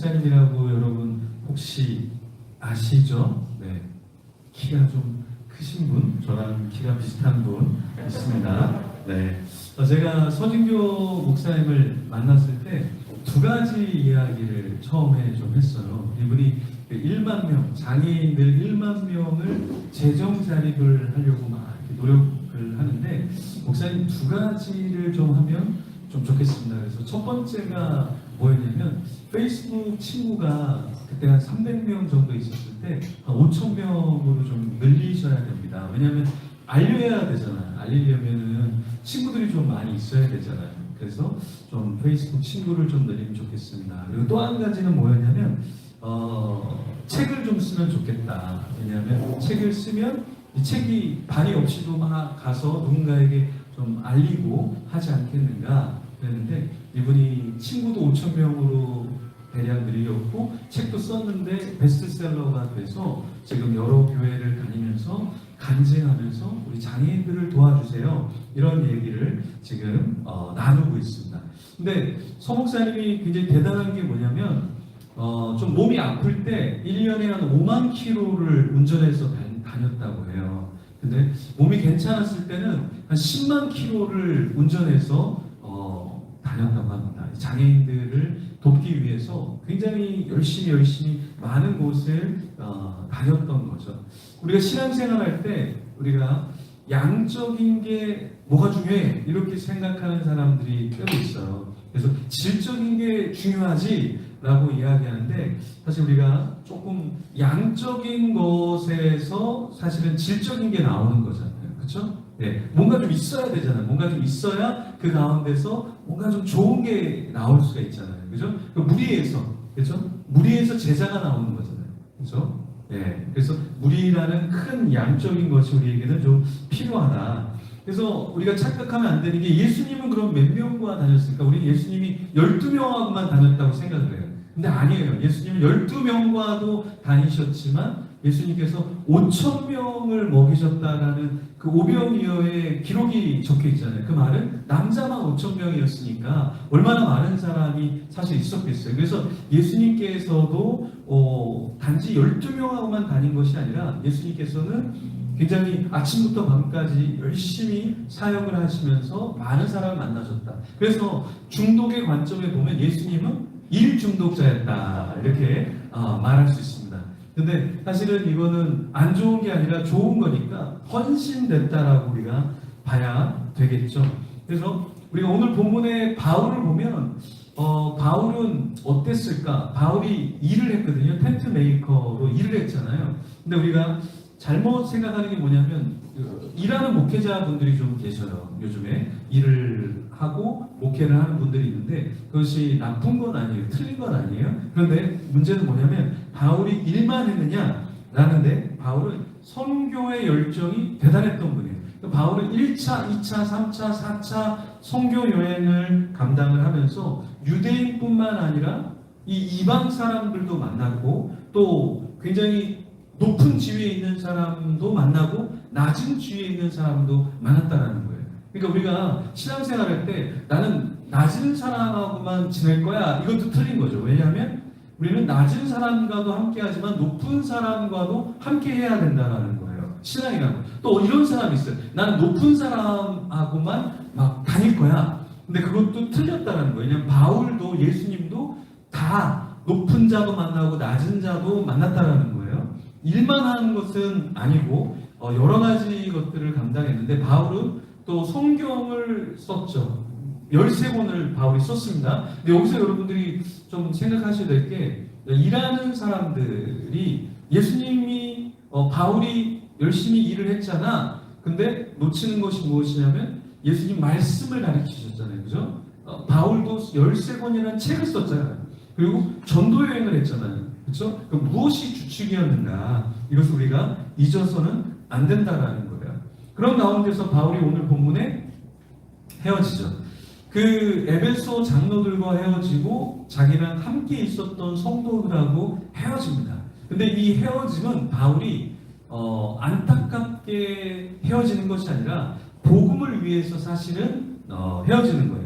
목사님이라고 여러분 혹시 아시죠? 네. 키가 좀 크신 분, 저랑 키가 비슷한 분 있습니다. 네. 어, 제가 서진교 목사님을 만났을 때 두 가지 이야기를 처음에 좀 했어요. 이분이 그 1만 명, 장애인들 1만 명을 재정 자립을 하려고 막 노력을 하는데 목사님 두 가지를 좀 하면 좀 좋겠습니다. 그래서 첫 번째가 뭐였냐면 페이스북 친구가 그때 한 300명 정도 있었을 때 한 5천 명으로 좀 늘리셔야 됩니다. 왜냐하면 알려야 되잖아요. 알리려면은 친구들이 좀 많이 있어야 되잖아요. 그래서 좀 페이스북 친구를 좀 늘리면 좋겠습니다. 그리고 또 한 가지는 뭐였냐면 어, 책을 좀 쓰면 좋겠다. 왜냐하면 책을 쓰면 이 책이 반이 없이도 막 가서 누군가에게 좀 알리고 하지 않겠는가 그랬는데 이분이 친구도 5천 명으로 대략 늘렸고 책도 썼는데 베스트셀러가 돼서 지금 여러 교회를 다니면서 간증하면서 우리 장애인들을 도와주세요 이런 얘기를 지금 어, 나누고 있습니다. 근데 서 목사님이 굉장히 대단한 게 뭐냐면 어, 좀 몸이 아플 때 1년에 한 5만 킬로를 운전해서 다- 다녔다고 해요. 근데 몸이 괜찮았을 때는 한 10만 킬로를 운전해서 어, 다녔다고 합니다. 이 장애인들을 돕기 위해서 굉장히 열심히 열심히 많은 곳을 어, 다녔던 거죠. 우리가 신앙생활할 때 우리가 양적인 게 뭐가 중요해 이렇게 생각하는 사람들이 꽤 있어요. 그래서 질적인 게 중요하지라고 이야기하는데 사실 우리가 조금 양적인 것에서 사실은 질적인 게 나오는 거잖아요. 그렇죠? 네, 뭔가 좀 있어야 되잖아요. 뭔가 좀 있어야 그 가운데서 뭔가 좀 좋은 게 나올 수가 있잖아요. 그죠? 그 무리에서, 그죠? 무리에서 제자가 나오는 거잖아요. 그죠? 예. 그래서 무리라는 큰 양적인 것이 우리에게는 좀 필요하다. 그래서 우리가 착각하면 안 되는 게 예수님은 그럼 몇 명과 다녔을까? 우리 예수님이 12명하고만 다녔다고 생각을 해요. 근데 아니에요. 예수님은 12명과도 다니셨지만 예수님께서 5천 명을 먹이셨다라는 그 오병이어의 기록이 적혀 있잖아요. 그 말은 남자만 5천 명이었으니까 얼마나 많은 사람이 사실 있었겠어요. 그래서 예수님께서도 어, 단지 12명하고만 다닌 것이 아니라 예수님께서는 굉장히 아침부터 밤까지 열심히 사역을 하시면서 많은 사람을 만나셨다. 그래서 중독의 관점에 보면 예수님은 일 중독자였다. 이렇게 어, 말할 수 있습니다. 근데 사실은 이거는 안 좋은 게 아니라 좋은 거니까 헌신됐다라고 우리가 봐야 되겠죠. 그래서 우리가 오늘 본문의 바울을 보면 어, 바울은 어땠을까? 바울이 일을 했거든요. 텐트 메이커로 일을 했잖아요. 근데 우리가 잘못 생각하는 게 뭐냐면 그 일하는 목회자분들이 좀 계셔요. 요즘에 일을 하고 목회를 하는 분들이 있는데 그것이 나쁜 건 아니에요. 틀린 건 아니에요. 그런데 문제는 뭐냐면 바울이 일만 했느냐? 라는데 바울은 선교의 열정이 대단했던 분이에요. 그러니까 바울은 1차, 2차, 3차, 4차 선교 여행을 감당을 하면서 유대인뿐만 아니라 이 이방 사람들도 만났고 또 굉장히 높은 지위에 있는 사람도 만나고 낮은 지위에 있는 사람도 만났다라는 거예요. 그러니까 우리가 신앙생활 할 때 나는 낮은 사람하고만 지낼 거야. 이것도 틀린 거죠. 왜냐하면 우리는 낮은 사람과도 함께 하지만 높은 사람과도 함께 해야 된다는 거예요. 신앙이라는 거. 또 이런 사람이 있어요. 나는 높은 사람하고만 막 다닐 거야. 근데 그것도 틀렸다는 거예요. 왜냐하면 바울도 예수님도 다 높은 자도 만나고 낮은 자도 만났다라는 거예요. 일만 하는 것은 아니고 어, 여러 가지 것들을 감당했는데 바울은 또 성경을 썼죠. 13권을 바울이 썼습니다. 근데 여기서 여러분들이 좀 생각하셔야 될 게 일하는 사람들이 예수님이 어, 바울이 열심히 일을 했잖아. 근데 놓치는 것이 무엇이냐면 예수님 말씀을 가르치셨잖아요. 그죠? 어, 바울도 13권이라는 책을 썼잖아요. 그리고 전도 여행을 했잖아요. 그렇죠? 그럼 무엇이 주축이었는가? 이것을 우리가 잊어서는 안 된다라는 거예요. 그런 가운데서 바울이 오늘 본문에 헤어지죠. 그 에베소 장로들과 헤어지고 자기랑 함께 있었던 성도들하고 헤어집니다. 근데 이 헤어짐은 바울이 어, 안타깝게 헤어지는 것이 아니라 복음을 위해서 사실은 어, 헤어지는 거예요.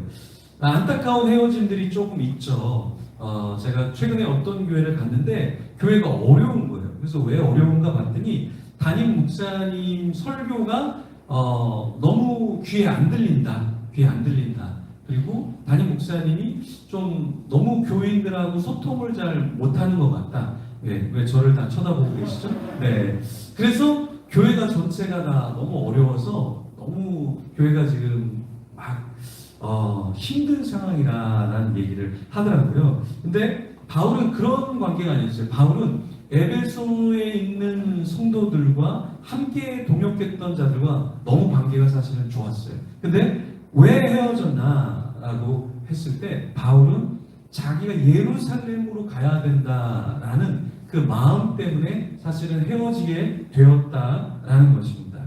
안타까운 헤어짐들이 조금 있죠. 어, 제가 최근에 어떤 교회를 갔는데 교회가 어려운 거예요. 그래서 왜 어려운가 봤더니 담임 목사님 설교가 어, 너무 귀에 안 들린다. 귀에 안 들린다. 그리고 담임 목사님이 좀 너무 교인들하고 소통을 잘 못하는 것 같다. 왜, 왜 저를 다 쳐다보고 계시죠? 네. 그래서 교회가 전체가 다 너무 어려워서 너무 교회가 지금 막 어, 힘든 상황이라는 얘기를 하더라고요. 근데 바울은 그런 관계가 아니었어요. 바울은 에베소에 있는 성도들과 함께 동역했던 자들과 너무 관계가 사실은 좋았어요. 근데 왜 헤어졌나 라고 했을 때 바울은 자기가 예루살렘으로 가야 된다라는 그 마음 때문에 사실은 헤어지게 되었다라는 것입니다.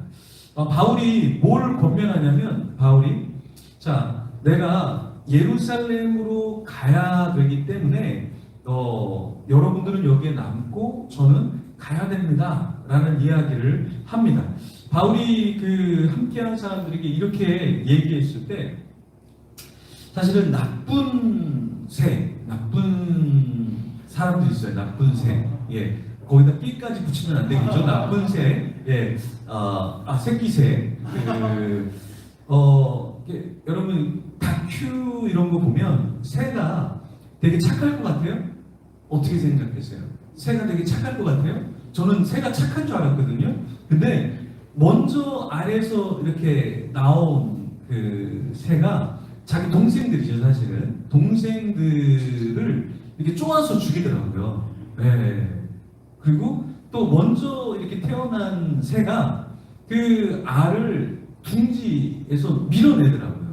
어, 바울이 뭘 권면하냐면 바울이 자 내가 예루살렘으로 가야 되기 때문에 어, 여러분들은 여기에 남고 저는 가야 됩니다라는 이야기를 합니다. 바울이 그 함께하는 사람들에게 이렇게 얘기했을 때 사실은 나쁜 새, 나쁜 사람들이 있어요. 나쁜 새. 예. 거기다 삐까지 붙이면 안 되겠죠. 나쁜 새. 예. 어, 아, 새끼 새. 그, 어, 이게 여러분, 다큐 이런 거 보면 새가 되게 착할 것 같아요? 어떻게 생각하세요? 새가 되게 착할 것 같아요? 저는 새가 착한 줄 알았거든요. 근데 먼저 아래에서 이렇게 나온 그 새가 자기 동생들이죠, 사실은. 동생들을 이렇게 쪼아서 죽이더라고요. 네. 그리고 또 먼저 이렇게 태어난 새가 그 알을 둥지에서 밀어내더라고요.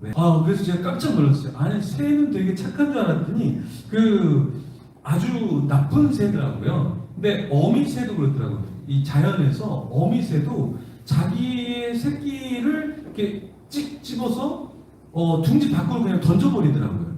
네. 아, 그래서 제가 깜짝 놀랐어요. 아니, 새는 되게 착한 줄 알았더니 그 아주 나쁜 새더라고요. 근데 어미 새도 그렇더라고요. 이 자연에서 어미새도 자기의 새끼를 이렇게 찍 집어서 어, 둥지 밖으로 그냥 던져버리더라고요.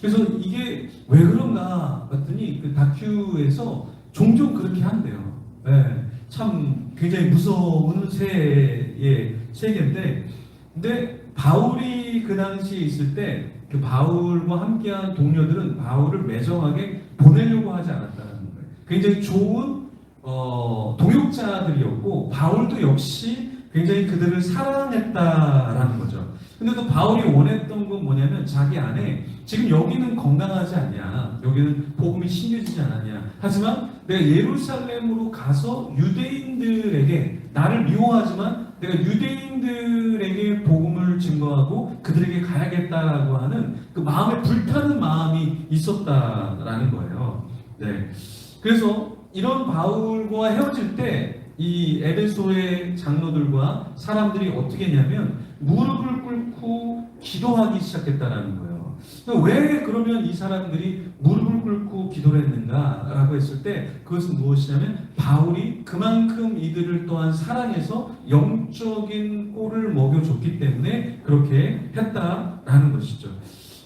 그래서 이게 왜 그런가 봤더니 그 다큐에서 종종 그렇게 한대요. 예, 참 굉장히 무서운 새의 세계인데, 근데 바울이 그 당시에 있을 때 그 바울과 함께한 동료들은 바울을 매정하게 보내려고 하지 않았다는 거예요. 굉장히 좋은 어, 동역자들이었고 바울도 역시 굉장히 그들을 사랑했다라는 거죠. 근데 또 바울이 원했던 건 뭐냐면 자기 안에 지금 여기는 건강하지 않냐, 여기는 복음이 심겨지지 않았냐. 하지만 내가 예루살렘으로 가서 유대인들에게 나를 미워하지만 내가 유대인들에게 복음을 증거하고 그들에게 가야겠다라고 하는 그 마음에 불타는 마음이 있었다라는 거예요. 네. 그래서 이런 바울과 헤어질 때 이 에베소의 장로들과 사람들이 어떻게 했냐면 무릎을 꿇고 기도하기 시작했다라는 거예요. 왜 그러면 이 사람들이 무릎을 꿇고 기도를 했는가라고 했을 때 그것은 무엇이냐면 바울이 그만큼 이들을 또한 사랑해서 영적인 꼴을 먹여줬기 때문에 그렇게 했다라는 것이죠.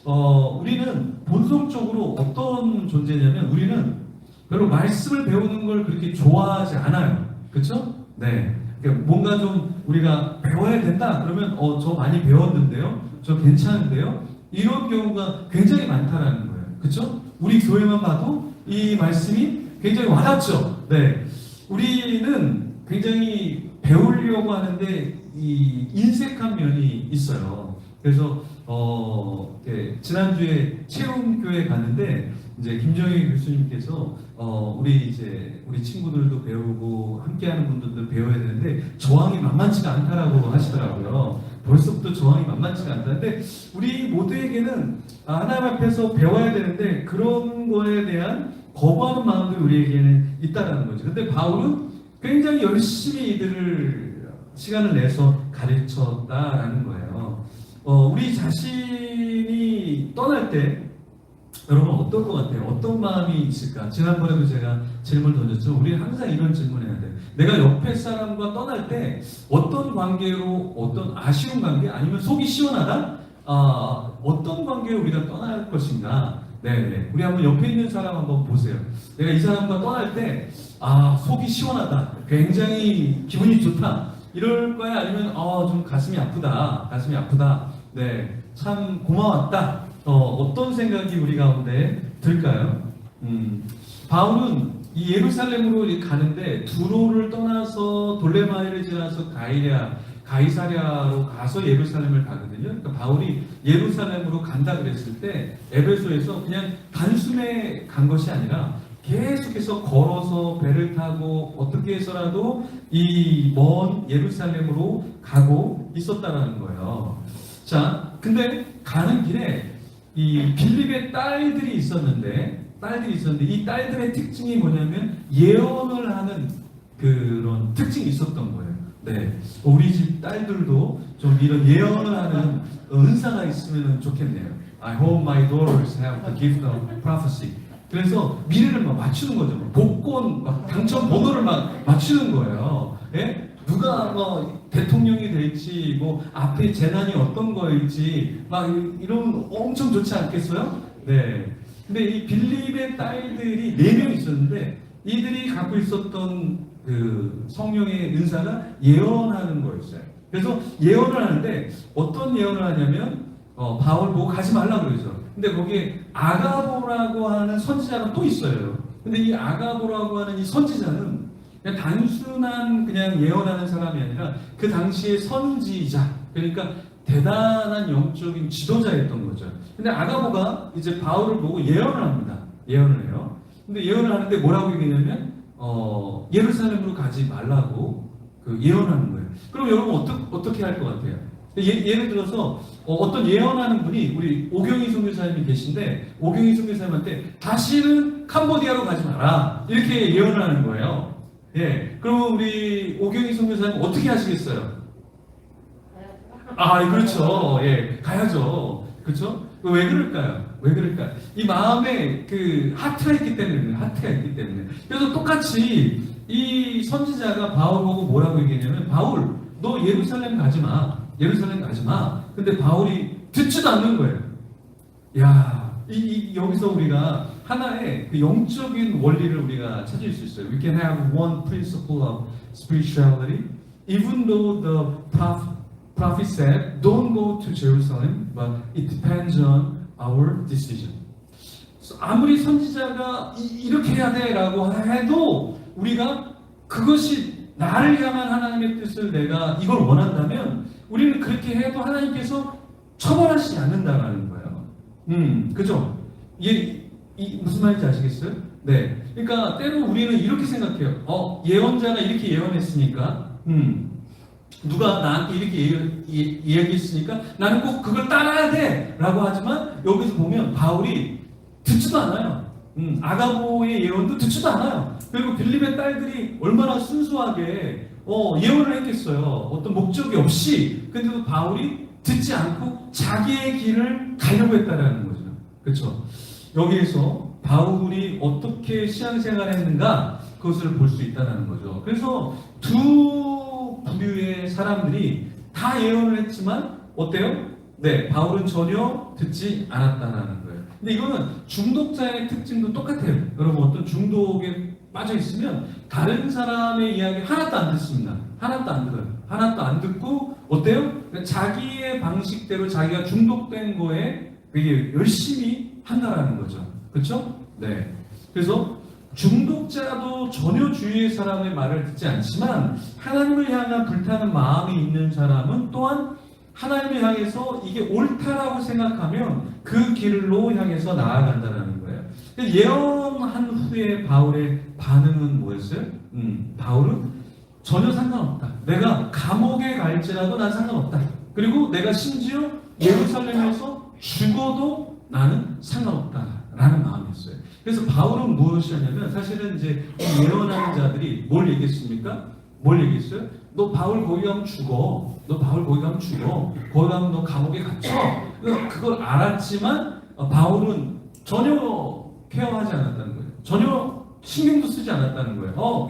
어, 우리는 본성적으로 어떤 존재냐면 우리는 별로 말씀을 배우는 걸 그렇게 좋아하지 않아요. 그렇죠? 네. 그러니까 뭔가 좀 우리가 배워야 된다. 그러면 어 저 많이 배웠는데요. 저 괜찮은데요. 이런 경우가 굉장히 많다라는 거예요. 그렇죠? 우리 교회만 봐도 이 말씀이 굉장히 와닿죠. 네. 우리는 굉장히 배우려고 하는데 이 인색한 면이 있어요. 그래서 어, 지난주에 체험교회 갔는데 이제 김정희 교수님께서 어, 우리 이제 우리 친구들도 배우고 함께하는 분들도 배워야 되는데 저항이 만만치가 않다라고 하시더라고요. 벌써부터 저항이 만만치가 않다는데 우리 모두에게는 아, 하나님 앞에서 배워야 되는데 그런 거에 대한 거부하는 마음도 우리에게는 있다라는 거죠. 근데 바울은 굉장히 열심히 이들을 시간을 내서 가르쳤다라는 거예요. 어, 우리 자신이 떠날 때 여러분 어떤 것 같아요? 어떤 마음이 있을까? 지난번에도 제가 질문 던졌죠. 우리 항상 이런 질문해야 돼요. 내가 옆에 사람과 떠날 때 어떤 관계로 어떤 아쉬운 관계 아니면 속이 시원하다? 아, 어떤 관계로 우리가 떠날 것인가? 네, 우리 한번 옆에 있는 사람 한번 보세요. 내가 이 사람과 떠날 때 아, 속이 시원하다. 굉장히 기분이 좋다. 이럴 거야? 아니면 어, 좀 가슴이 아프다. 가슴이 아프다. 네, 참 고마웠다. 어, 떤 생각이 우리 가운데 들까요? 음, 바울은 이 예루살렘으로 가는데 두로를 떠나서 돌레마이를 지나서 가이랴, 가이사랴로 가서 예루살렘을 가거든요. 그러니까 바울이 예루살렘으로 간다 그랬을 때 에베소에서 그냥 단숨에 간 것이 아니라 계속해서 걸어서 배를 타고 어떻게 해서라도 이 먼 예루살렘으로 가고 있었다라는 거예요. 자, 근데 가는 길에 이 빌립의 딸들이 있었는데 딸들이 있었는데 이 딸들의 특징이 뭐냐면 예언을 하는 그런 특징이 있었던 거예요. 네, 우리 집 딸들도 좀 이런 예언을 하는 은사가 있으면 좋겠네요. I hope my daughters have the gift of prophecy. 그래서 미래를 막 맞추는 거죠. 복권 막 당첨 번호를 막 맞추는 거예요. 예? 누가 뭐 대통령이 될지 뭐 앞에 재난이 어떤 거일지 막 이- 이런 엄청 좋지 않겠어요? 네. 근데 이 빌립의 딸들이 네 명 있었는데 이들이 갖고 있었던 그 성령의 은사가 예언하는 거였어요. 그래서 예언을 하는데 어떤 예언을 하냐면 어, 바울 보고 가지 말라 그러죠. 근데 거기에 아가보라고 하는 선지자가 또 있어요. 근데 이 아가보라고 하는 이 선지자는 그냥 단순한 그냥 예언하는 사람이 아니라 그 당시의 선지자 그러니까 대단한 영적인 지도자였던 거죠. 근데 아가보가 이제 바울을 보고 예언을 합니다. 예언을 해요. 근데 예언을 하는데 뭐라고 얘기냐면 어, 예루살렘으로 가지 말라고 그 예언하는 거예요. 그럼 여러분 어떻게 어떻게 할 것 같아요? 예, 예를 들어서 어, 떤 예언하는 분이 우리 오경희 선교사님이 계신데 오경희 선교사님한테 다시는 캄보디아로 가지 마라 이렇게 예언을 하는 거예요. 예, 그러면 우리 오경희 선교사님 어떻게 하시겠어요? 아, 그렇죠. 예, 가야죠. 그렇죠? 왜 그럴까요? 왜 그럴까요? 이 마음에 그 하트가 있기 때문에, 하트가 있기 때문에. 그래서 똑같이 이 선지자가 바울 보고 뭐라고 얘기했냐면, 바울, 너 예루살렘 가지 마. 예루살렘 가지 마. 근데 바울이 듣지도 않는 거예요. 야, 이, 이- 여기서 우리가 하나의 그 영적인 원리를 우리가 찾을 수 있어요. We can have one principle of spirituality, even though the prophet, prophet said, "Don't go to Jerusalem," but it depends on our decision. 아무리 선지자가 이- 이렇게 해야 돼라고 해도 우리가 그것이 나를 향한 하나님의 뜻을 내가 이걸 원한다면 우리는 그렇게 해도 하나님께서 처벌하시지 않는다라는 거예요. 음, 그죠? 이게 이, 무슨 말인지 아시겠어요? 네. 그러니까 때로 우리는 이렇게 생각해요. 어, 예언자가 이렇게 예언했으니까, 음, 누가 나한테 이렇게 예언, 예, 이야기했으니까 나는 꼭 그걸 따라야 돼! 라고 하지만 여기서 보면 바울이 듣지도 않아요. 음, 아가보의 예언도 듣지도 않아요. 그리고 빌립의 딸들이 얼마나 순수하게 어, 예언을 했겠어요. 어떤 목적이 없이. 근데도 바울이 듣지 않고 자기의 길을 가려고 했다라는 거죠. 그렇죠? 여기에서 바울이 어떻게 신앙생활을 했는가 그것을 볼 수 있다는 거죠. 그래서 두 부류의 사람들이 다 예언을 했지만 어때요? 네, 바울은 전혀 듣지 않았다는 거예요. 근데 이거는 중독자의 특징도 똑같아요. 여러분 어떤 중독에 빠져 있으면 다른 사람의 이야기 하나도 안 듣습니다. 하나도 안 들어요. 하나도 안 듣고 어때요? 그러니까 자기의 방식대로 자기가 중독된 거에 되게 열심히 한다라는 거죠. 그렇죠? 네. 그래서 중독자도 전혀 주위의 사람의 말을 듣지 않지만 하나님을 향한 불타는 마음이 있는 사람은 또한 하나님을 향해서 이게 옳다라고 생각하면 그 길로 향해서 나아간다는 거예요. 예언한 후에 바울의 반응은 뭐였어요? 음, 바울은 전혀 상관없다. 내가 감옥에 갈지라도 난 상관없다. 그리고 내가 심지어 예루살렘에서 죽어도 나는 상관없다라는 마음이었어요. 그래서 바울은 무엇이었냐면 사실은 이제 이 예언하는 자들이 뭘 얘기했습니까? 뭘 얘기했어요? 너 바울 거기 가면 죽어. 너 바울 거기 가면 죽어. 거기 가면 너 감옥에 갇혀. 그걸 알았지만 어, 바울은 전혀 케어하지 않았다는 거예요. 전혀 신경도 쓰지 않았다는 거예요. 어,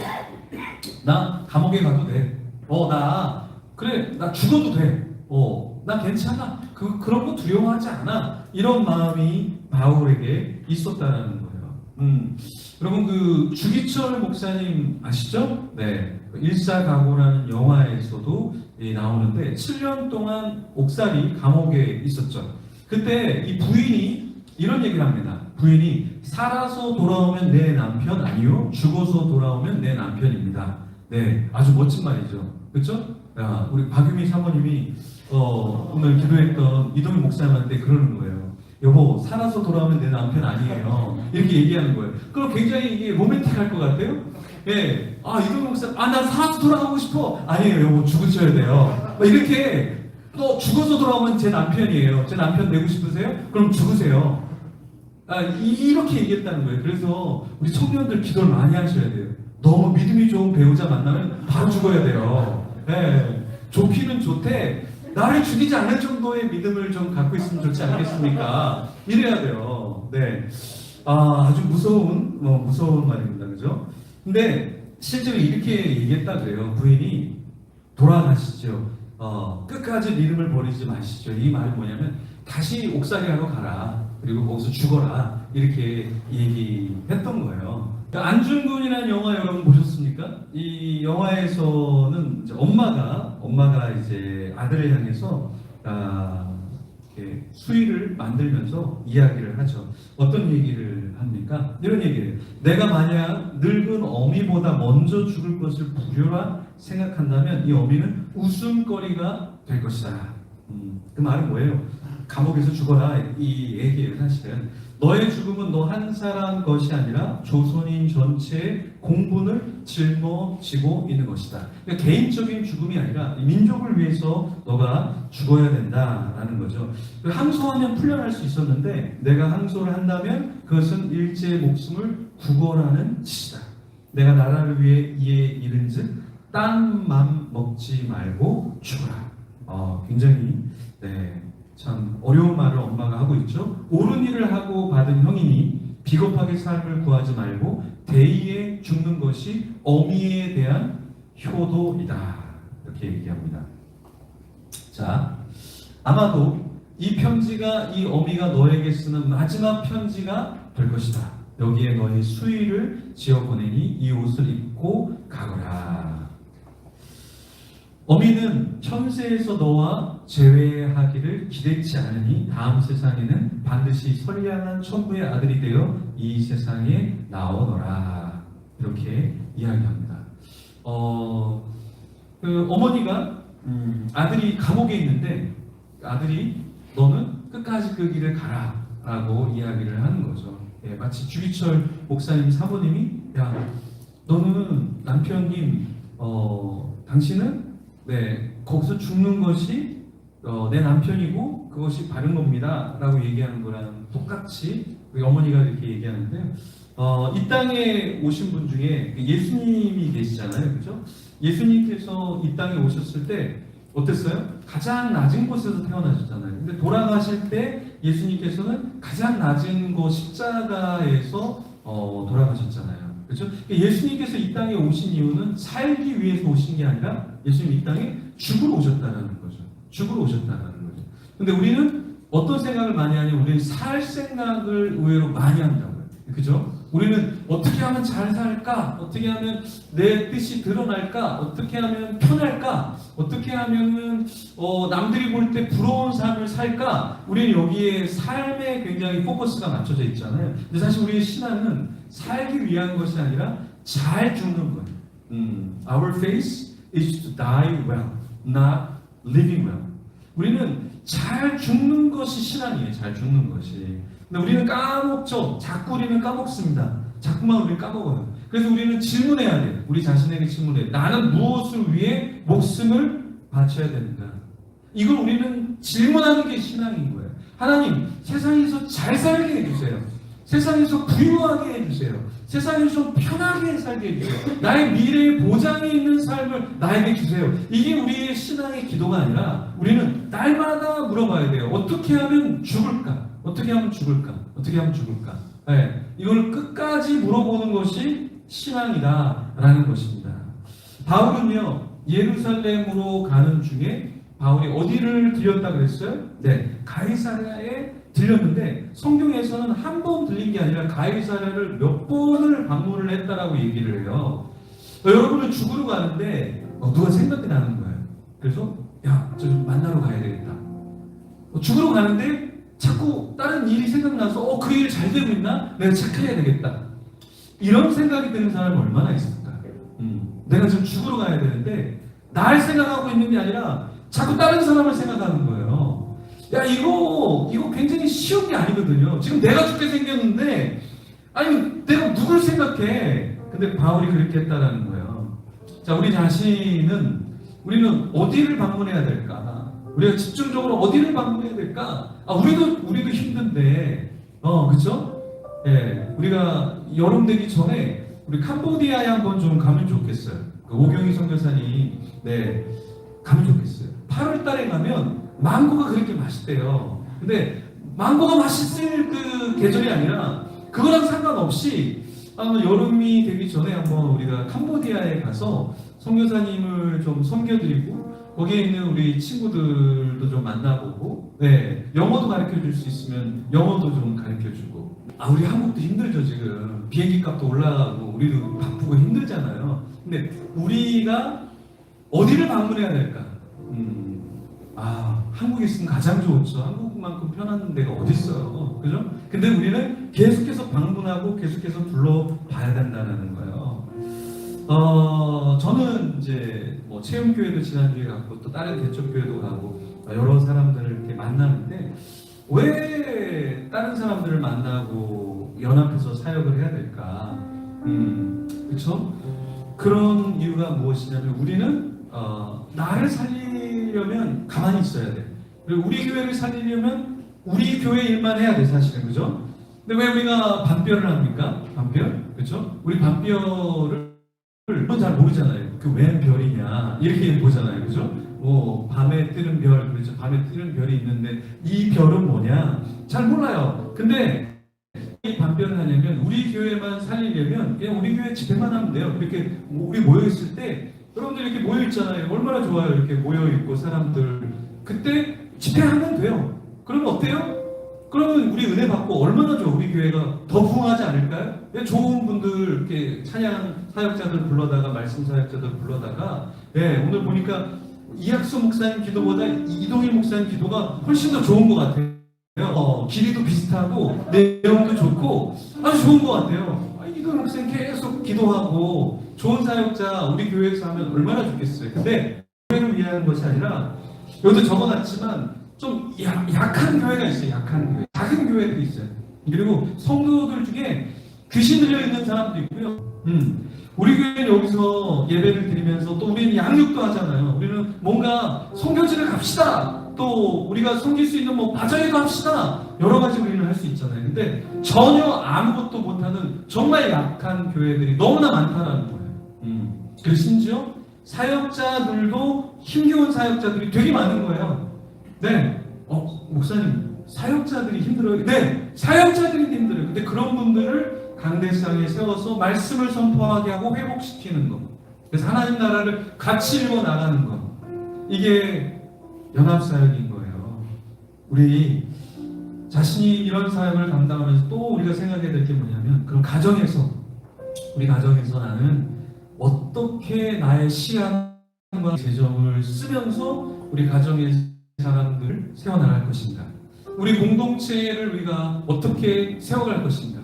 나 감옥에 가도 돼. 어, 나 그래, 나 죽어도 돼. 어, 나 괜찮아. 그 그런 거 두려워하지 않아. 이런 마음이 바울에게 있었다라는 거예요. 음, 여러분 그 주기철 목사님 아시죠? 네, 일사각오라는 영화에서도 예, 나오는데 7년 동안 옥살이 감옥에 있었죠. 그때 이 부인이 이런 얘기를 합니다. 부인이 살아서 돌아오면 내 남편 아니요 죽어서 돌아오면 내 남편입니다. 네, 아주 멋진 말이죠. 그렇죠? 야, 우리 박유미 사모님이 어, 오늘 기도했던 이동희 목사님한테 그러는 거예요. 여보, 살아서 돌아오면 내 남편 아니에요. 이렇게 얘기하는 거예요. 그럼 굉장히 이게 로맨틱할 것 같아요? 예. 아, 이동희 목사, 아, 난 살아서 돌아가고 싶어. 아니에요, 여보, 죽으셔야 돼요. 막 이렇게 또 죽어서 돌아오면 제 남편이에요. 제 남편 되고 싶으세요? 그럼 죽으세요. 아, 이- 이렇게 얘기했다는 거예요. 그래서 우리 청년들 기도를 많이 하셔야 돼요. 너무 믿음이 좋은 배우자 만나면 바로 죽어야 돼요. 예. 좋기는 좋대. 나를 죽이지 않을 정도의 믿음을 좀 갖고 있으면 좋지 않겠습니까? 이래야 돼요. 네. 아, 아주 무서운, 뭐, 무서운 말입니다. 그죠? 근데 실제로 이렇게 얘기했다 그래요. 부인이 돌아가시죠. 어, 끝까지 믿음을 버리지 마시죠. 이 말이 뭐냐면 다시 옥살이하러 가라. 그리고 거기서 죽어라. 이렇게 얘기했던 거예요. 그러니까 안중근이라는 영화 여러분 보셨습니까? 이 영화에서는 이제 엄마가 엄마가 이제 아들을 향해서 아, 수위를 만들면서 이야기를 하죠. 어떤 얘기를 합니까? 이런 얘기를 내가 만약 늙은 어미보다 먼저 죽을 것을 불효라 생각한다면 이 어미는 웃음거리가 될 것이다. 음, 그 말은 뭐예요? 감옥에서 죽어라 이 얘기예요 사실은 너의 죽음은 너 한 사람 것이 아니라 조선인 전체의 공분을 짊어지고 있는 것이다. 그러니까 개인적인 죽음이 아니라 민족을 위해서 너가 죽어야 된다라는 거죠. 그 항소하면 풀려날 수 있었는데 내가 항소를 한다면 그것은 일제의 목숨을 구걸하는 짓이다. 내가 나라를 위해 이에 이른 즉 딴맘 먹지 말고 죽어라. 어, 굉장히 네, 참 어려운 말을 엄마가 하고 있죠. 옳은 일을 하고 받은 형이니 비겁하게 삶을 구하지 말고 대의에 죽는 것이 어미에 대한 효도이다. 이렇게 얘기합니다. 자, 아마도 이 편지가 이 어미가 너에게 쓰는 마지막 편지가 될 것이다. 여기에 너의 수의를 지어 보내니 이 옷을 입고 가거라. 어미는 현세에서 너와 재회하기를 기대치 않으니 다음 세상에는 반드시 선량한 천부의 아들이 되어 이 세상에 나오너라 이렇게 이야기합니다. 어, 그 어머니가 음, 아들이 감옥에 있는데 아들이 너는 끝까지 그 길을 가라 라고 이야기를 하는 거죠. 예, 마치 주기철 목사님 사모님이 야 너는 남편님 어, 당신은 네, 거기서 죽는 것이 어, 내 남편이고 그것이 바른 겁니다 라고 얘기하는 거랑 똑같이 우리 어머니가 이렇게 얘기하는데 어, 이 땅에 오신 분 중에 그 예수님이 계시잖아요, 그죠? 예수님께서 이 땅에 오셨을 때 어땠어요? 가장 낮은 곳에서 태어나셨잖아요. 근데 돌아가실 때 예수님께서는 가장 낮은 곳 십자가에서 어, 돌아가셨잖아요. 그렇죠? 예수님께서 이 땅에 오신 이유는 살기 위해서 오신 게 아니라 예수님 이 땅에 죽으러 오셨다는 거죠. 죽으러 오셨다는 거죠. 근데 우리는 어떤 생각을 많이 하냐? 우리는 살 생각을 의외로 많이 한다고요. 그죠? 우리는 어떻게 하면 잘 살까? 어떻게 하면 내 뜻이 드러날까? 어떻게 하면 편할까? 어떻게 하면은 어, 남들이 볼 때 부러운 삶을 살까? 우리는 여기에 삶에 굉장히 포커스가 맞춰져 있잖아요. 근데 사실 우리의 신앙은 살기 위한 것이 아니라 잘 죽는 거예요. 음, our faith is to die well, not living well. 우리는 잘 죽는 것이 신앙이에요. 잘 죽는 것이. 근데 우리는 까먹죠. 자꾸 우리는 까먹습니다. 자꾸만 우리는 까먹어요. 그래서 우리는 질문해야 돼요. 우리 자신에게 질문해요. 나는 무엇을 위해 목숨을 바쳐야 되는가? 이걸 우리는 질문하는 게 신앙인 거예요. 하나님, 세상에서 잘 살게 해주세요. 세상에서 부유하게 해주세요. 세상에서 편하게 살게 해주세요. 나의 미래의 보장이 있는 삶을 나에게 주세요. 이게 우리의 신앙의 기도가 아니라 우리는 날마다 물어봐야 돼요. 어떻게 하면 죽을까? 어떻게 하면 죽을까? 어떻게 하면 죽을까? 네, 이걸 끝까지 물어보는 것이 신앙이다라는 것입니다. 바울은요 예루살렘으로 가는 중에 바울이 어디를 들렸다 그랬어요? 네, 가이사랴에 들렸는데 성경에서는 한 번 들린 게 아니라 가이사랴를 몇 번을 방문을 했다라고 얘기를 해요. 어, 여러분은 죽으러 가는데 어, 누가 생각이 나는 거예요. 그래서 야, 저 좀 만나러 가야 되겠다. 어, 죽으러 가는데 자꾸 다른 일이 생각나서 어 그 일 잘 되고 있나? 내가 체크해야 되겠다. 이런 생각이 드는 사람이 얼마나 있을까? 음, 내가 지금 죽으러 가야 되는데 날 생각하고 있는 게 아니라 자꾸 다른 사람을 생각하는 거예요. 야 이거 이거 굉장히 쉬운 게 아니거든요. 지금 내가 죽게 생겼는데 아니 내가 누굴 생각해? 근데 바울이 그렇게 했다라는 거예요. 자 우리 자신은 우리는 어디를 방문해야 될까? 우리가 집중적으로 어디를 방문해야 될까? 아 우리도 우리도 힘든데 어 그죠? 예 우리가 여름 되기 전에 우리 캄보디아에 한번 좀 가면 좋겠어요. 그 오경희 선교사님 네 가면 좋겠어요. 8월 달에 가면 망고가 그렇게 맛있대요. 근데 망고가 맛있을 그 계절이 아니라 그거랑 상관없이 아마 여름이 되기 전에 한번 우리가 캄보디아에 가서 선교사님을 좀 섬겨드리고 거기에 있는 우리 친구들도 좀 만나보고 네 영어도 가르쳐 줄 수 있으면 영어도 좀 가르쳐 주고. 아 우리 한국도 힘들죠 지금. 비행기 값도 올라가고 우리도 바쁘고 힘들잖아요. 근데 우리가 어디를 방문해야 될까 음, 아 한국에 있으면 가장 좋죠. 한국만큼 편한 데가 어디 있어요. 그죠? 근데 우리는 계속해서 방문하고 계속해서 불러봐야 된다는 거예요. 어, 저는 이제 뭐 체험교회도 지난주에 갔고 또 다른 개척교회도 가고 여러 사람들을 이렇게 만나는데 왜 다른 사람들을 만나고 연합해서 사역을 해야 될까? 음, 그렇죠? 그런 이유가 무엇이냐면 우리는 어, 나를 살리려면 가만히 있어야 돼. 그리고 우리 교회를 살리려면 우리 교회 일만 해야 돼 사실은 그죠? 근데 왜 우리가 반별을 합니까? 반별, 그렇죠? 우리 반별을 잘 모르잖아요. 그웬 별이냐 이렇게 보잖아요, 그죠? 뭐 밤에 뜨는 별, 그렇죠? 밤에 뜨는 별이 있는데 이 별은 뭐냐? 잘 몰라요. 근데 이 반별을 하려면 우리 교회만 살리려면 그냥 우리 교회 집회만 하면 돼요. 이렇게 우리 모여 있을 때 여러분들 이렇게 모여 있잖아요. 얼마나 좋아요. 이렇게 모여 있고 사람들 그때 집회하면 돼요. 그러면 어때요? 그러면 우리 은혜 받고 얼마나 좋아 우리 교회가 더 부흥하지 않을까요? 예, 좋은 분들 이렇게 찬양 사역자들 불러다가 말씀 사역자들 불러다가 예, 오늘 보니까 이학수 목사님 기도보다 이동일 목사님 기도가 훨씬 더 좋은 것 같아요. 어, 길이도 비슷하고 내용도 좋고 아주 좋은 것 같아요. 아, 이동일 목사님 계속 기도하고 좋은 사역자 우리 교회에서 하면 얼마나 좋겠어요. 근데 교회를 위한 것이 아니라 여기도 적어놨지만 좀 약, 약한 교회가 있어요. 약한 교회. 작은 교회들이 있어요. 그리고 성도들 중에 귀신 들려 있는 사람도 있고요. 음. 우리 교회는 여기서 예배를 드리면서 또 우리는 양육도 하잖아요. 우리는 뭔가 성교지를 갑시다. 또 우리가 섬길 수 있는 뭐 바자회도 합시다. 여러 가지 우리는 할 수 있잖아요. 근데 전혀 아무것도 못하는 정말 약한 교회들이 너무나 많다는 거예요. 음. 그리고 심지어 사역자들도 힘겨운 사역자들이 되게 많은 거예요. 네. 어, 목사님, 사역자들이 힘들어요. 네. 사역자들이 힘들어요. 근데 그런 분들을 강대상에 세워서 말씀을 선포하게 하고 회복시키는 것. 그래서 하나님 나라를 같이 일궈 나가는 것. 이게 연합사역인 거예요. 우리 자신이 이런 사역을 감당하면서 또 우리가 생각해야 될 게 뭐냐면 그럼 가정에서 우리 가정에서 나는 어떻게 나의 시간과 재정을 쓰면서 우리 가정의 사람들을 세워나갈 것인가? 우리 공동체를 우리가 어떻게 세워갈 것인가?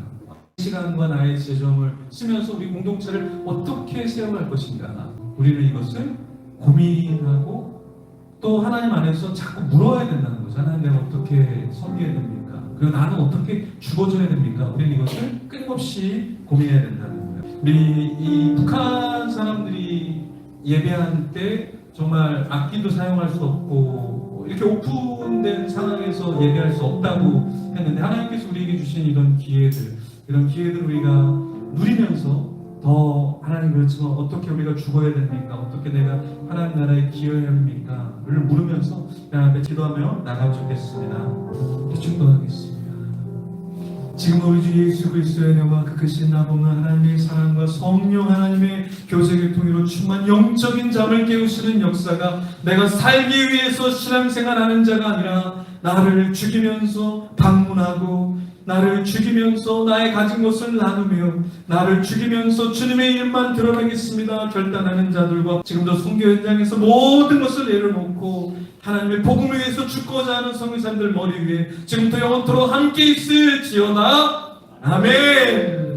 시간과 나의 재정을 쓰면서 우리 공동체를 어떻게 세워갈 것인가? 우리는 이것을 고민하고 또 하나님 안에서 자꾸 물어야 된다는 거죠. 하나님 내가 어떻게 섬겨야 됩니까? 그리고 나는 어떻게 죽어줘야 됩니까? 우리는 이것을 끊임없이 고민해야 된다는 거예요. 우리 이 북한 사람들이 예배할 때 정말 악기도 사용할 수 없고 이렇게 오픈된 상황에서 예배할 수 없다고 했는데 하나님께서 우리에게 주신 이런 기회들 이런 기회들을 우리가 누리면서 더 하나님 그렇지만 어떻게 우리가 죽어야 됩니까? 어떻게 내가 하나님 나라에 기여해야 합니까? 를 물으면서 하나님 앞에 기도하며 나가면 좋겠습니다. 축도하겠습니다. 지금 우리 주 예수 그리스도의 은혜와 그 크신 나보는 하나님의 사랑과 성령 하나님의 교제를 통해로 충만 영적인 잠을 깨우시는 역사가 내가 살기 위해서 신앙생활하는 자가 아니라 나를 죽이면서 방문하고 나를 죽이면서 나의 가진 것을 나누며 나를 죽이면서 주님의 이름만 드러내겠습니다. 결단하는 자들과 지금도 선교 현장에서 모든 것을 내려놓고 하나님의 복음을 위해서 죽고자 하는 성교사님들 머리 위에 지금부터 영원토록 함께 있을지어다. 아멘.